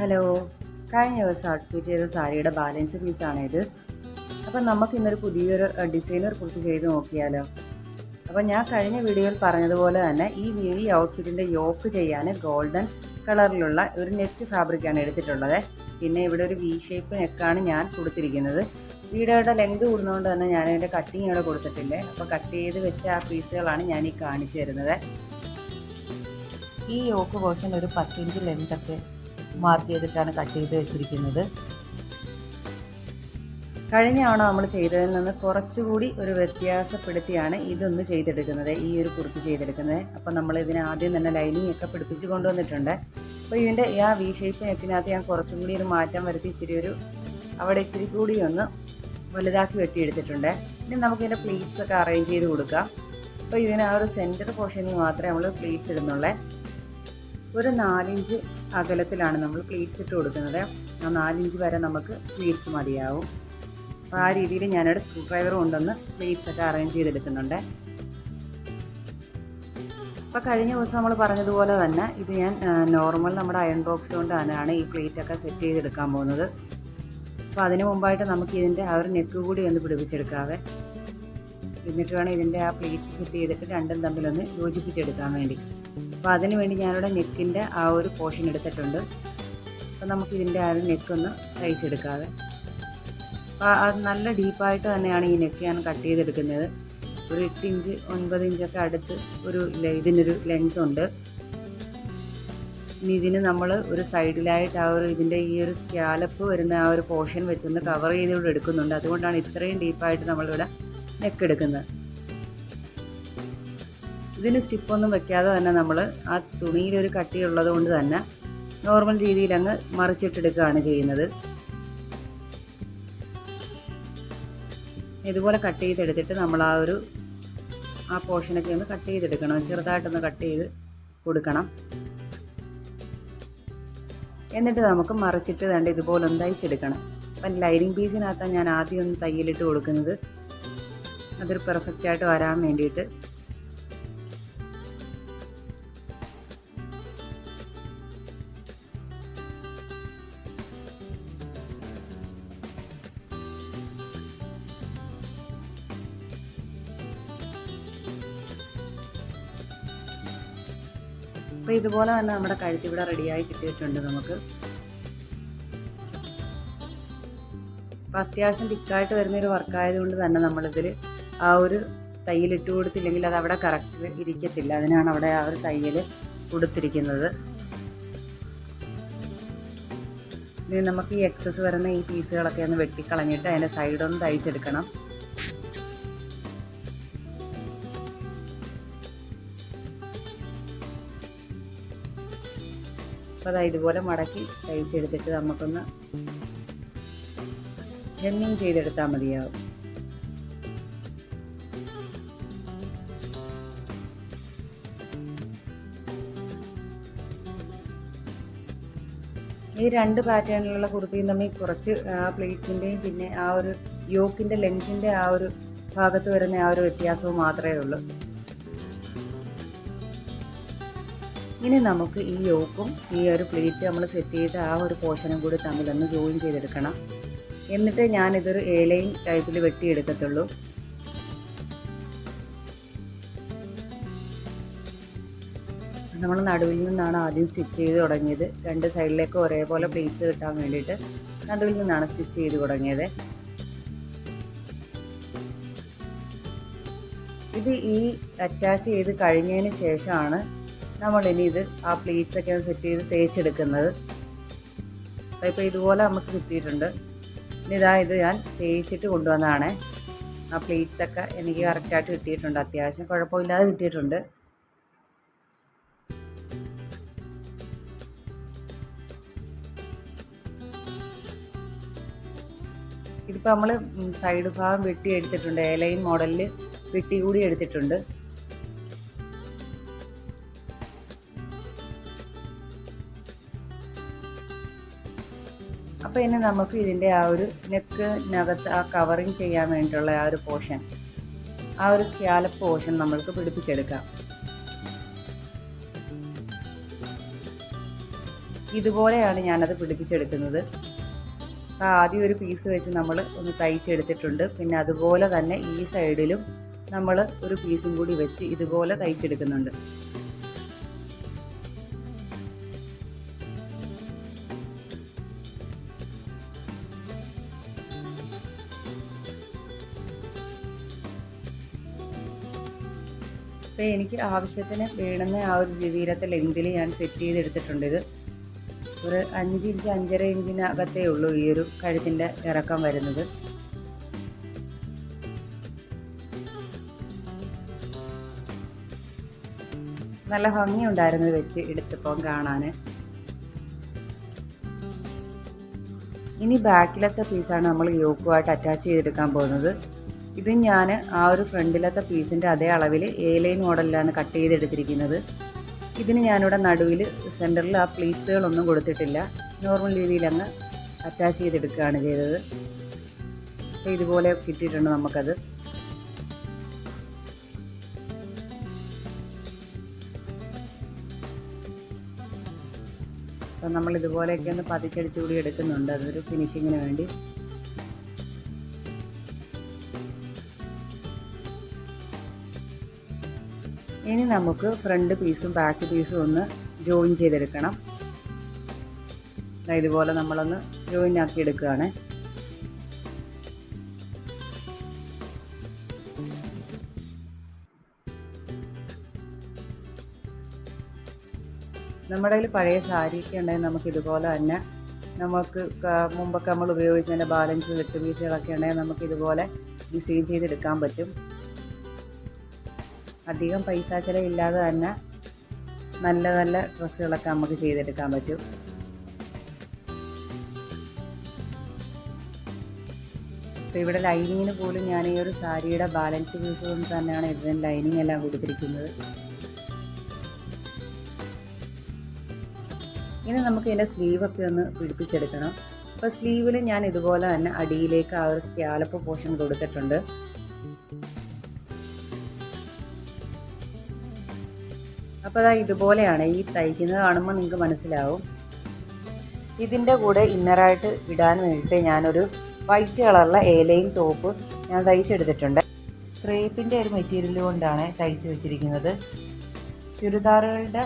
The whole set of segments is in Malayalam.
ഹലോ. കഴിഞ്ഞ ദിവസം ഔട്ട്ഫിറ്റ് ചെയ്ത സാരിയുടെ ബാലൻസ് പീസാണ് ഇത്. അപ്പം നമുക്ക് ഇന്നൊരു പുതിയൊരു ഡിസൈനർ കുറിച്ച് ചെയ്ത് നോക്കിയാലോ. അപ്പം ഞാൻ കഴിഞ്ഞ വീഡിയോയിൽ പറഞ്ഞതുപോലെ തന്നെ ഈ ഈ ഔട്ട്ഫിറ്റിന്റെ യോക്ക് ചെയ്യാൻ ഗോൾഡൻ കളറിലുള്ള ഒരു നെറ്റ് ഫാബ്രിക്കാണ് എടുത്തിട്ടുള്ളത്. പിന്നെ ഇവിടെ ഒരു വി ഷേപ്പ് നെക്കാണ് ഞാൻ കൊടുത്തിരിക്കുന്നത്. വീഡിയോയുടെ ലെങ്ത് കൂടുന്നതുകൊണ്ട് തന്നെ ഞാൻ അതിന്റെ കട്ടിങ് ഇവിടെ കൊടുത്തിട്ടില്ലേ. അപ്പോൾ കട്ട് ചെയ്ത് വെച്ച ആ പീസുകളാണ് ഞാൻ ഈ കാണിച്ചു തരുന്നത്. ഈ യോക്ക് പോർഷൻ ഒരു പത്തിഞ്ച് ലെങ്തൊക്കെ മാർക്ക് ചെയ്തിട്ടാണ് കട്ട് ചെയ്ത് വെച്ചിരിക്കുന്നത്. കഴിഞ്ഞ തവണ നമ്മൾ ചെയ്തതിൽ നിന്ന് കുറച്ചുകൂടി ഒരു വ്യത്യാസപ്പെടുത്തിയാണ് ഇതൊന്ന് ചെയ്തെടുക്കുന്നത് ഈ ഒരു കുർത്തി ചെയ്തെടുക്കുന്നത്. അപ്പോൾ നമ്മൾ ഇതിന് ആദ്യം തന്നെ ലൈനിങ് ഒക്കെ പിടിപ്പിച്ച് കൊണ്ടുവന്നിട്ടുണ്ട്. അപ്പോൾ ഇതിന്റെ ആ വി ഷേപ്പ് നെക്കിനകത്ത് ഞാൻ കുറച്ചും കൂടി ഒരു മാറ്റം വരുത്തി ഇച്ചിരി ഒരു അവിടെ ഇച്ചിരി കൂടി ഒന്ന് വലുതാക്കി വെട്ടിയെടുത്തിട്ടുണ്ട്. ഇനി നമുക്ക് ഇതിന്റെ പ്ലീറ്റ്സ് ഒക്കെ അറേഞ്ച് ചെയ്ത് കൊടുക്കാം. അപ്പോൾ ഇതിന് ആ ഒരു സെന്റർ പോർഷനിൽ മാത്രമേ നമ്മൾ പ്ലീറ്റ്സ് ഇടുന്നുള്ളേ. ഒരു നാലിഞ്ച് അകലത്തിലാണ് നമ്മൾ പ്ലീറ്റ്സ് ഇട്ട് കൊടുക്കുന്നത്. ആ നാലിഞ്ച് വരെ നമുക്ക് പ്ലീറ്റ്സ് മതിയാവും. അപ്പോൾ ആ രീതിയിൽ ഞാനിവിടെ സ്ക്രൂ ഡ്രൈവർ കൊണ്ടുവന്ന് പ്ലീറ്റ്സ് ഒക്കെ അറേഞ്ച് ചെയ്തെടുക്കുന്നുണ്ട്. അപ്പോൾ കഴിഞ്ഞ ദിവസം നമ്മൾ പറഞ്ഞതുപോലെ തന്നെ ഇത് ഞാൻ നോർമൽ നമ്മുടെ അയൺ ബോക്സ് കൊണ്ട് തന്നെയാണ് ഈ പ്ലേറ്റ് ഒക്കെ സെറ്റ് ചെയ്തെടുക്കാൻ പോകുന്നത്. അപ്പോൾ അതിന് മുമ്പായിട്ട് നമുക്ക് ഇതിന്റെ ആ ഒരു നെക്ക് കൂടി ഒന്ന് പിടിപ്പിച്ചെടുക്കാവേ. എന്നിട്ട് വേണം ഇതിന്റെ ആ പ്ലേറ്റ് സെറ്റ് ചെയ്തിട്ട് രണ്ടും തമ്മിലൊന്ന് യോജിപ്പിച്ചെടുക്കാൻ വേണ്ടി. അപ്പോൾ അതിന് വേണ്ടി ഞാനിവിടെ നെക്കിന്റെ ആ ഒരു പോർഷൻ എടുത്തിട്ടുണ്ട്. അപ്പോൾ നമുക്ക് ഇതിന്റെ ആ ഒരു നെക്കൊന്ന് തയ്ച്ചെടുക്കാവേ അപ്പോൾ അത് നല്ല ഡീപ്പായിട്ട് തന്നെയാണ് ഈ നെക്ക് ഞാൻ കട്ട് ചെയ്തെടുക്കുന്നത്. ഒരു എട്ട് ഇഞ്ച് ഒൻപത് ഇഞ്ചൊക്കെ അടുത്ത് ഒരു ഇതിനൊരു ലെങ്ത് ഉണ്ട്. ഇനി ഇതിന് നമ്മൾ ഒരു സൈഡിലായിട്ട് ആ ഒരു ഇതിന്റെ ഈ ഒരു സ്കാലപ്പ് വരുന്ന ആ ഒരു പോർഷൻ വെച്ചൊന്ന് കവർ ചെയ്തുകൊണ്ട് എടുക്കുന്നുണ്ട്. അതുകൊണ്ടാണ് ഇത്രയും ഡീപ്പായിട്ട് നമ്മളിവിടെ നെക്ക് എടുക്കുന്നത്. ഇതിന് സ്റ്റിപ്പൊന്നും വെക്കാതെ തന്നെ നമ്മൾ ആ തുണിയിലൊരു കട്ടിയുള്ളത് കൊണ്ട് തന്നെ നോർമൽ രീതിയിൽ അങ്ങ് മറിച്ചിട്ടെടുക്കുകയാണ് ചെയ്യുന്നത്. ഇതുപോലെ കട്ട് ചെയ്തെടുത്തിട്ട് നമ്മൾ ആ ഒരു ആ പോർഷനൊക്കെ ഒന്ന് കട്ട് ചെയ്തെടുക്കണം. ചെറുതായിട്ടൊന്ന് കട്ട് ചെയ്ത് കൊടുക്കണം. എന്നിട്ട് നമുക്ക് മറിച്ചിട്ട് വേണ്ട ഇതുപോലെ ഒന്ന് തയ്ച്ചെടുക്കണം അപ്പം ലൈനിങ് പീസിനകത്താണ് ഞാൻ ആദ്യം ഒന്ന് തയ്യലിട്ട് കൊടുക്കുന്നത്. അതൊരു പെർഫെക്റ്റായിട്ട് വരാൻ വേണ്ടിയിട്ട് അപ്പോൾ ഇതുപോലെ തന്നെ നമ്മുടെ കഴുത്തി ഇവിടെ റെഡിയായി കിട്ടിയിട്ടുണ്ട് നമുക്ക്. അപ്പോൾ അത്യാവശ്യം തിക്കായിട്ട് വരുന്നൊരു വർക്കായതുകൊണ്ട് തന്നെ നമ്മളിതിൽ ആ ഒരു തയ്യൽ ഇട്ട് കൊടുത്തില്ലെങ്കിൽ അത് അവിടെ കറക്റ്റ് ഇരിക്കത്തില്ല. അതിനാണ് അവിടെ ആ ഒരു തയ്യൽ കൊടുത്തിരിക്കുന്നത്. ഇനി നമുക്ക് ഈ എക്സസ് വരുന്ന ഈ പീസുകളൊക്കെ ഒന്ന് വെട്ടിക്കളഞ്ഞിട്ട് അതിന്റെ സൈഡൊന്ന് തയ്ച്ചെടുക്കണം. അപ്പോൾ അതാ ഇതുപോലെ മടക്കി തയ്ച്ചെടുത്തിട്ട് നമുക്കൊന്ന് ഹെമ്മിങ് ചെയ്തെടുത്താൽ മതിയാവും. ഈ രണ്ട് പാറ്റേണിലുള്ള കുർത്തിയും തമ്മിൽ കുറച്ച് ആ പ്ലേറ്റ്സിന്റെയും പിന്നെ ആ ഒരു യോക്കിന്റെ ലെങ്തിന്റെ ആ ഒരു ഭാഗത്ത് വരുന്ന ആ ഒരു വ്യത്യാസവും മാത്രമേ ഉള്ളൂ. ഇനി നമുക്ക് ഈ യോക്കും ഈ ഒരു പ്ലേറ്റ് നമ്മൾ സെറ്റ് ചെയ്ത ആ ഒരു പോർഷനും കൂടി തമ്മിലൊന്ന് ജോയിൻ ചെയ്തെടുക്കണം. എന്നിട്ട് ഞാനിതൊരു ഏലൈൻ ടൈപ്പിൽ വെട്ടിയെടുക്കത്തുള്ളൂ. നമ്മൾ നടുവിൽ നിന്നാണ് ആദ്യം സ്റ്റിച്ച് ചെയ്ത് തുടങ്ങിയത്. രണ്ട് സൈഡിലേക്ക് ഒരേപോലെ പ്ലേറ്റ്സ് കിട്ടാൻ വേണ്ടിയിട്ട് നടുവിൽ നിന്നാണ് സ്റ്റിച്ച് ചെയ്ത് തുടങ്ങിയത്. ഇത് ഈ അറ്റാച്ച് ചെയ്ത് കഴിഞ്ഞതിന് ശേഷമാണ് നമ്മളിനി ഇത് ആ പ്ലേറ്റ്സ് ഒക്കെ സെറ്റ് ചെയ്ത് തേച്ചെടുക്കുന്നത്. അപ്പോൾ ഇതുപോലെ നമുക്ക് കിട്ടിയിട്ടുണ്ട് ഇനി ഇതാ ഇത് ഞാൻ തേച്ചിട്ട് കൊണ്ടുവന്നതാണ്. ആ പ്ലേറ്റ്സ് ഒക്കെ എനിക്ക് കറക്റ്റായിട്ട് കിട്ടിയിട്ടുണ്ട്. അത്യാവശ്യം കുഴപ്പമില്ലാതെ കിട്ടിയിട്ടുണ്ട്. ഇതിപ്പോൾ നമ്മൾ സൈഡ് ഭാഗം വെട്ടി എടുത്തിട്ടുണ്ട് ഏലൈൻ മോഡലിൽ വെട്ടി കൂടി എടുത്തിട്ടുണ്ട്. അപ്പോൾ ഇനി നമുക്ക് ഇതിന്റെ ആ ഒരു നെക്ക് നെക്കിനകത്ത് ആ കവറിങ് ചെയ്യാൻ വേണ്ടിയിട്ടുള്ള ആ ഒരു പോർഷൻ ആ ഒരു സ്കാലപ്പ് പോർഷൻ നമ്മൾക്ക് പിടിപ്പിച്ചെടുക്കാം. ഇതുപോലെയാണ് ഞാനത് പിടിപ്പിച്ചെടുക്കുന്നത്. ആദ്യം ഒരു പീസ് വെച്ച് നമ്മൾ ഒന്ന് തയ്ച്ചെടുത്തിട്ടുണ്ട്. പിന്നെ അതുപോലെ തന്നെ ഈ സൈഡിലും നമ്മൾ ഒരു പീസും കൂടി വെച്ച് ഇതുപോലെ തയ്ച്ചെടുക്കുന്നുണ്ട്. അപ്പോൾ എനിക്ക് ആവശ്യത്തിന് വേണമെന്ന ആ ഒരു രീതിയിലത്തെ ലെങ്തിൽ ഞാൻ സെറ്റ് ചെയ്തെടുത്തിട്ടുണ്ട്. ഇത് ഒരു അഞ്ച് ഇഞ്ച് അഞ്ചര ഇഞ്ചിനകത്തേ ഉള്ളൂ ഈ ഒരു കഴുത്തിന്റെ ഇറക്കം വരുന്നത്. നല്ല ഭംഗിയുണ്ടായിരുന്നു വെച്ച് എടുത്തപ്പം കാണാൻ. ഇനി ബാക്കിലത്തെ പീസാണ് നമ്മൾ യോക്കുമായിട്ട് അറ്റാച്ച് ചെയ്തെടുക്കാൻ പോകുന്നത്. ഇത് ഞാൻ ആ ഒരു ഫ്രണ്ടിലത്തെ പീസിന്റെ അതേ അളവിൽ എ ലൈൻ മോഡലിലാണ് കട്ട് ചെയ്തെടുത്തിരിക്കുന്നത്. ഇതിന് ഞാനിവിടെ നടുവിൽ സെന്ററിൽ ആ പ്ലീറ്റ്സുകളൊന്നും കൊടുത്തിട്ടില്ല. നോർമൽ രീതിയിലങ്ങ് അറ്റാച്ച് ചെയ്തെടുക്കുകയാണ് ചെയ്തത്. അപ്പോൾ ഇതുപോലെ കിട്ടിയിട്ടുണ്ട് നമുക്കത്. അപ്പം നമ്മൾ ഇതുപോലെയൊക്കെ ഒന്ന് പതിച്ചടിച്ചുകൂടി എടുക്കുന്നുണ്ട്. അതൊരു ഫിനിഷിങ്ങിന് വേണ്ടി. ഇനി നമുക്ക് ഫ്രണ്ട് പീസും ബാക്ക് പീസും ഒന്ന് ജോയിൻ ചെയ്തെടുക്കണം. ഇതുപോലെ നമ്മളൊന്ന് ജോയിൻ ആക്കി എടുക്കുകയാണ് നമ്മുടെ കയ്യിൽ പഴയ സാരിയൊക്കെ ഉണ്ടെങ്കിൽ നമുക്ക് ഇതുപോലെ തന്നെ നമുക്ക് മുമ്പൊക്കെ നമ്മൾ ഉപയോഗിച്ചതിന്റെ ബാലൻസ് വെട്ട് പീസുകളൊക്കെ ഉണ്ടെങ്കിൽ നമുക്ക് ഇതുപോലെ ഡിസൈൻ ചെയ്തെടുക്കാൻ പറ്റും. അധികം പൈസ ചിലവില്ലാതെ തന്നെ നല്ല നല്ല ഡ്രസ്സുകളൊക്കെ നമുക്ക് ചെയ്തെടുക്കാൻ പറ്റും. അപ്പോൾ ഇവിടെ ലൈനിങ്ങിന് പോലും ഞാൻ ഈ ഒരു സാരിയുടെ ബാലൻസ് പീസ് കൊണ്ട് തന്നെയാണ് ഇതിന് ലൈനിങ് എല്ലാം കൊടുത്തിരിക്കുന്നത്. ഇനി നമുക്ക് ഇതിന്റെ സ്ലീവൊക്കെ ഒന്ന് പിടിപ്പിച്ചെടുക്കണം. അപ്പോൾ സ്ലീവിൽ ഞാൻ ഇതുപോലെ തന്നെ അടിയിലേക്ക് ആ ഒരു സ്കാലപ്പ് പോർഷൻ കൊടുത്തിട്ടുണ്ട്. അപ്പോൾ അതാ ഇതുപോലെയാണ് ഈ തയ്ക്കുന്നത് കാണുമ്പോൾ നിങ്ങൾക്ക് മനസ്സിലാവും. ഇതിന്റെ കൂടെ ഇന്നറായിട്ട് ഇടാൻ വേണ്ടിയിട്ട് ഞാനൊരു വൈറ്റ് കളറിലെ ഏലയും ടോപ്പ് ഞാൻ തയ്ച്ചെടുത്തിട്ടുണ്ട്. ക്രേപ്പിന്റെ ഒരു മെറ്റീരിയൽ കൊണ്ടാണ് തയ്ച്ച് വെച്ചിരിക്കുന്നത്. ചുരിദാറുകളുടെ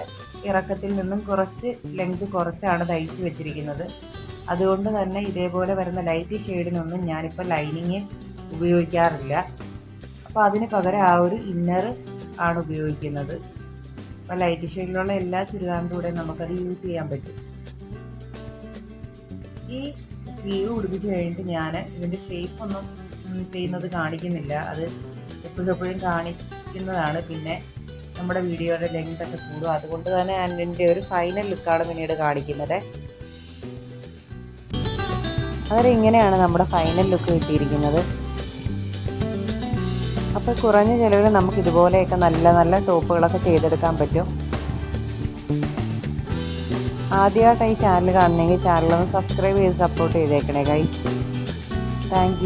ഇറക്കത്തിൽ നിന്നും കുറച്ച് ലെങ്ത് കുറച്ചാണ് തയ്ച്ച് വെച്ചിരിക്കുന്നത്. അതുകൊണ്ട് തന്നെ ഇതേപോലെ വരുന്ന ലൈറ്റ് ഷെയ്ഡിനൊന്നും ഞാനിപ്പോൾ ലൈനിങ് ഉപയോഗിക്കാറില്ല. അപ്പോൾ അതിന് പകരം ആ ഒരു ഇന്നർ ആണ് ഉപയോഗിക്കുന്നത്. അപ്പോൾ ലൈറ്റ് ഷെയ്ഡിലുള്ള എല്ലാ ചുരിദാറിന്റെ കൂടെ നമുക്കത് യൂസ് ചെയ്യാൻ പറ്റും. ഈ സ്ലീവ് ഉടുപ്പിച്ച് കഴിഞ്ഞിട്ട് ഞാൻ ഇതിന്റെ ഷേപ്പ് ഒന്നും ചെയ്യുന്നത് കാണിക്കുന്നില്ല. അത് എപ്പോഴും എപ്പോഴും കാണിക്കുന്നതാണ്. പിന്നെ നമ്മുടെ വീഡിയോയുടെ ലെങ്ത് ഒക്കെ കൂടും. അതുകൊണ്ട് തന്നെ അതിന്റെ ഒരു ഫൈനൽ ലുക്കാണ് പിന്നീട് കാണിക്കുന്നത്. അവരെങ്ങനെയാണ് ഇങ്ങനെയാണ് നമ്മുടെ ഫൈനൽ ലുക്ക് കിട്ടിയിരിക്കുന്നത്? അപ്പോൾ കുറഞ്ഞ ചിലവിൽ നമുക്ക് ഇതുപോലെയൊക്കെ നല്ല നല്ല ടോപ്പുകളൊക്കെ ചെയ്തെടുക്കാൻ പറ്റും. ആദ്യമായിട്ട് ഈ ചാനൽ കാണണമെങ്കിൽ ചാനലൊന്ന് സബ്സ്ക്രൈബ് ചെയ്ത് സപ്പോർട്ട് ചെയ്തേക്കണേ കൈ താങ്ക്